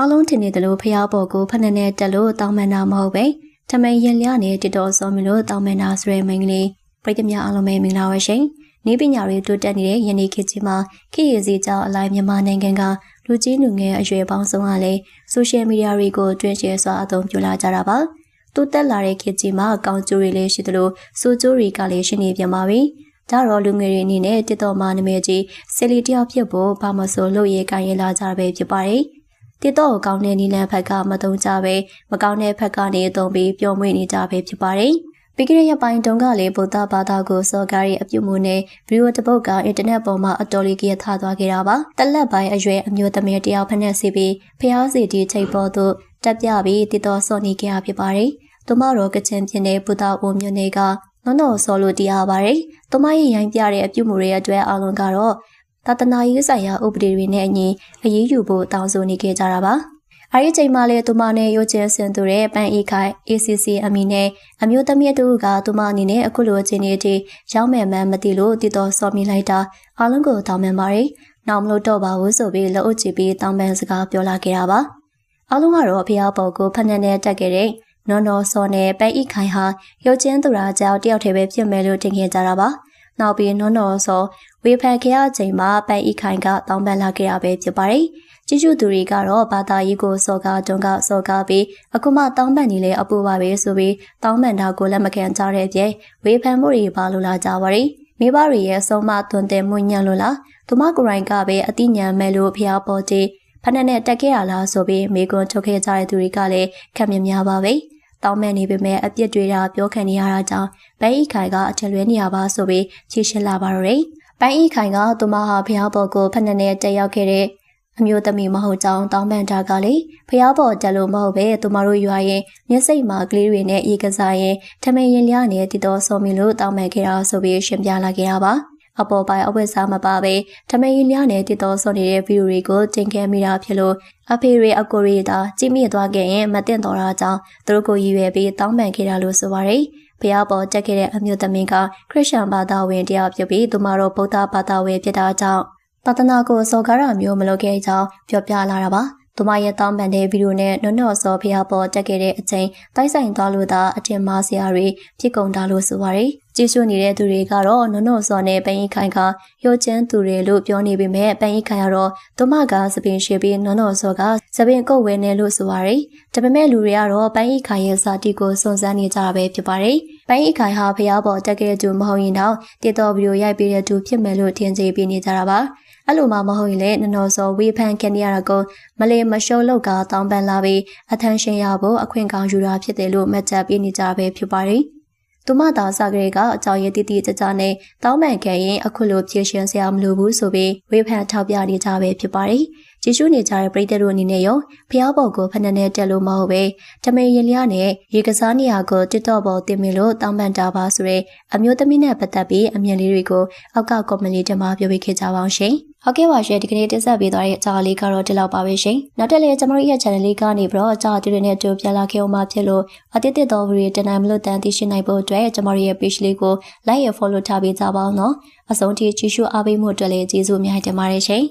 အားလုံးထင်နေတယ်လို့ဖျားပေါ်ကိုဖက်နဲ့နဲ့တက်လို့တောင်းမန်တာမဟုတ်ပဲထမိန်ရင်လျနဲ့တတော်စောမလို့တောင်းမန်တာဆိုရဲမိန်းကလေးပြည်သူများအားလုံးပဲမင်္ဂလာပါရှင်နေပညာတွေတိုးတက်နေတဲ့ယနေ့ခေတ်ကြီးမှာခေတ်ရည်စည်းကြောင်းအလိုက်မြန်မာနိုင်ငံကလူကြီးလူငယ်အရွယ်ပေါင်းစုံကလည်းဆိုရှယ်မီဒီယာတွေကိုတွင်ရှယ်စွာအသုံးပြုလာကြတာပါတိုးတက်လာတဲ့ခေတ်ကြီးမှာကောင်းကျိုးတွေလည်းရှိသလိုဆိုးကျိုးတွေကလည်းရှိနေပြန်ပါပြီဒါတော့လူငယ်တွေအနေနဲ့တစ်တော်မှနာမည်ကြီးဆယ်လီတယောက်ဖြစ်ဖို့ဘာမဆိုလို့ရေကိုင်းရလာကြပဲဖြစ်ပါတယ် တစ်တော့ကောင်းတဲ့နီလန်ဖက်ကမတုံးကြပဲမကောင်းတဲ့ဖက်ကနေအုံပြီးပျော်မွေ့နေကြပဲဖြစ်ပါတယ်ပြီးခဲ့တဲ့ရက်ပိုင်းတုန်းကလည်းဗုဒ္ဓဘာသာကိုစော်ကားရဲ့အပြုမှုနဲ့ဗီဒီယိုတစ်ပုဒ်ကအင်တာနက်ပေါ်မှာအတော်လေးကြီးထသွားခဲ့တာပါ။တက်လက်ပိုင်းအရွယ်အမျိုးသမီးတယောက်ဖက်နဲ့စီပြီးဖျားစီတီချိတ်ပေါ်သို့တက်ပြပြီးတည်တော်စော်နေကြဖြစ်ပါတယ်။သူမတော်ကချင်ပြင်းတဲ့ဘုဒ္ဓဝုံမျိုးတွေကနော်နော်စော်လို့တရားပါတယ်။သူမရဲ့ရိုင်းပြတဲ့အပြုမှုတွေအတွက်အလုံးကတော့ သာသနာရေးဆိုင်ရာဥပဒေတွေနဲ့အညီအရေးယူဖို့တောင်းဆိုနေကြကြတာပါ။အဲဒီချိန်မှလည်းသူမနဲ့ရုပ်ချင်းဆင်သူတဲ့ပန်ဤခိုင် ACC အမီနဲ့အမျိုးသမီးတို့ကသူမအနေနဲ့အခုလိုချင်းနေတီရောက်မယ်မှန်းမသိလို့တည်တော်စော်မိလိုက်တာအားလုံးကိုတောင်းပန်ပါတယ်။နောက်မလို့တော့ပါဘူးဆိုပြီးလက်အုပ်ချပြီးတောင်းပန်စကားပြောလာခဲ့တာပါ။အားလုံးကတော့ဖျားပေါ်ကိုဖက်နဲ့နဲ့တက်ခဲ့တဲ့နော်နော်စော်နဲ့ပန်ဤခိုင်ဟာရုပ်ချင်းသူရာကြောင့်တယောက်တည်းပဲဖြစ်မယ်လို့ထင်ခဲ့ကြတာပါ။ နောက်ပြီးနော်နော်စော်ဝေဖန်ခဲ့အချိန်မှာပန်ဤခိုင်ကတောင်းပန်လာခဲ့တာပဲဖြစ်ပါတယ်။ကြည့်ရှုသူတွေကတော့ဘာသာရေးကိုစော်ကားတွန်းကစော်ကားပြီးအခုမှတောင်းပန်နေလေအပူပါပဲဆိုပြီးတောင်းပန်တာကိုလက်မခံကြတဲ့အပြင်ဝေဖန်မှုတွေပါလို့လာကြပါရီမိဘတွေရဲ့ဆုံးမသွန်သင်မှုညံ့လို့လားသူမကိုယ်တိုင်ကပဲအတိညာမဲ့လို့ဖျားပေါ်တီဖက်နဲ့နဲ့တက်ခဲ့ရလားဆိုပြီးမိကွန်းထုတ်ခဲ့ကြတဲ့သူတွေကလည်းခံမြင်များပါပဲ တောင်းမဲ့နေပေမဲ့အပြစ်တွေကပြောခံနေရတာကြောင့်ဘဲဤခိုင်ကအထက်လွဲနေရပါဆိုပြီးချီရှင်းလာပါတော့တယ်။ပန်းဤခိုင်ကသူမဟာဖျားပေါ်ကိုဖက်နဲ့နဲ့တက်ရောက်ခဲ့တဲ့အမျိုးသမီးမဟုတ်ကြောင်းတောင်းပန်တာကလေဖျားပေါ်တက်လို့မဟုတ်ပဲသူမတို့ရွာရင်မျက်စိမှာကလေးတွေနဲ့ရေကစားရင်ထမင်းရင်လျားနဲ့တည်တော်ဆော်မီလို့တောင်းပန်ခဲ့တာဆိုပြီးရှင်းပြလာခဲ့တာပါ အပေါ်ပိုင်းအဝတ်စားမပါပဲထမင်းရင်လျားနဲ့တည်တော်ဆော်နေတဲ့ဗီဒီယိုတွေကိုတင်ခဲ့မိတာဖြစ်လို့အဖေတွေအကိုတွေသာကြည့်မိသွားခဲ့ရင်မတင်တော်တာကြောင့်သူတို့ကိုရည်ရွယ်ပြီးတောင်းပန်ခဲ့တာလို့ဆိုပါရယ်ဖျားပေါ်တက်ခဲ့တဲ့အမျိုးသမီးကခရစ်ယာန်ဘာသာဝင်တယောက်ဖြစ်ပြီးသူမတို့ဗုဒ္ဓဘာသာဝင်ဖြစ်တာကြောင့်သာသနာကိုစော်ကားတာမျိုးမလုပ်ခဲ့ကြောင်းပြောပြလာတာပါ။သူမရဲ့တောင်းပန်တဲ့ဗီဒီယိုနဲ့နွတ်နော်စော်ဖျားပေါ်တက်ခဲ့တဲ့အချိန်တိုက်ဆိုင်သွားလို့သာအထင်မှားစရာတွေဖြစ်ကုန်တာလို့ဆိုပါရယ်။ ကြည့်ရှုနေတဲ့သူတွေကတော့နွတ်နော်စော်နဲ့ပန်ရင်ခိုင်ကရုပ်ချင်းသူတွေလို့ပြောနေပေမဲ့ပန်ရင်ခိုင်ကတော့သူမကစပင်ရှိပြီးနွတ်နော်စော်ကစပင်ကုတ်ဝဲနေလို့ဆိုပါရယ်။ဒါပေမဲ့လူတွေကတော့ပန်ရင်ခိုင်ရဲ့စာတီကိုစုံစမ်းနေကြတာပဲဖြစ်ပါရယ်။ပန်ရင်ခိုင်ဟာဖျားပေါ်တက်ခဲ့တဲ့သူမဟုတ်ရင်တော့တေတော်ဗီဒီယိုရိုက်ပေးတဲ့သူဖြစ်မယ်လို့ထင်ကြေးပေးနေကြတာပါ။အဲ့လိုမှမဟုတ်ရင်လည်းနနော်စောဝေဖန်ခံရတာကိုမလေးမရှုံးလောက်ကတောင်းပန်လာပြီးအထမ်းရှင်ရဖို့အခွင့်ကောင်းယူတာဖြစ်တယ်လို့မှတ်ချက်ပေးနေကြပဲဖြစ်ပါတယ်။ သူမသာစကလေးကအကြောင်းရည်တည်တည်ကြကြနဲ့တောင်းပန်ခံရင်အခုလိုဖြည့်ရှင်စရာမလိုဘူးဆိုပြီးဝေဖန်ထောက်ပြနေကြပဲဖြစ်ပါတယ်။ကြည့်ရှုနေကြတဲ့ပရိသတ်တို့အနေနဲ့ရောဖျားပေါ်ကိုဖဏနဲ့တက်လို့မဟုတ်ပဲတမင်ရင်လျားနဲ့ရေကစားနေရာကိုတစ်တော့ပေါ်တင်မလို့တောင်းပန်တာပါဆိုတဲ့အမျိုးသမီးနဲ့ပတ်သက်ပြီးအမြင်လေးတွေကိုအောက်ကကွန်မန့်လေးတမှာပြောပြခဲ့ကြပါအောင်ရှင်။ ဟုတ်ကဲ့ပါရှင်ဒီကနေ့တင်ဆက်ပေးသွားတဲ့အကြောင်းလေးကတော့ဒီလောက်ပါပဲရှင်နောက်တက်လေကျွန်တော်ရဲ့ channel လေးကနေပြီးတော့အကြောင်းတွေနဲ့ကြိုပြလာခဲ့အောင်မှဖြစ်လို့အတိတ်တော်ဗီဒီယိုတင်နိုင်မလို့တန်သိရှိနိုင်ဖို့အတွက်ကျွန်တော်ရဲ့ page လေးကို like ရ follow ထားပေးကြပါအောင်နော်အဆုံးထိကြည့်ရှုအားပေးမှုအတွက်လည်းကျေးဇူးအများကြီးတင်ပါတယ်ရှင်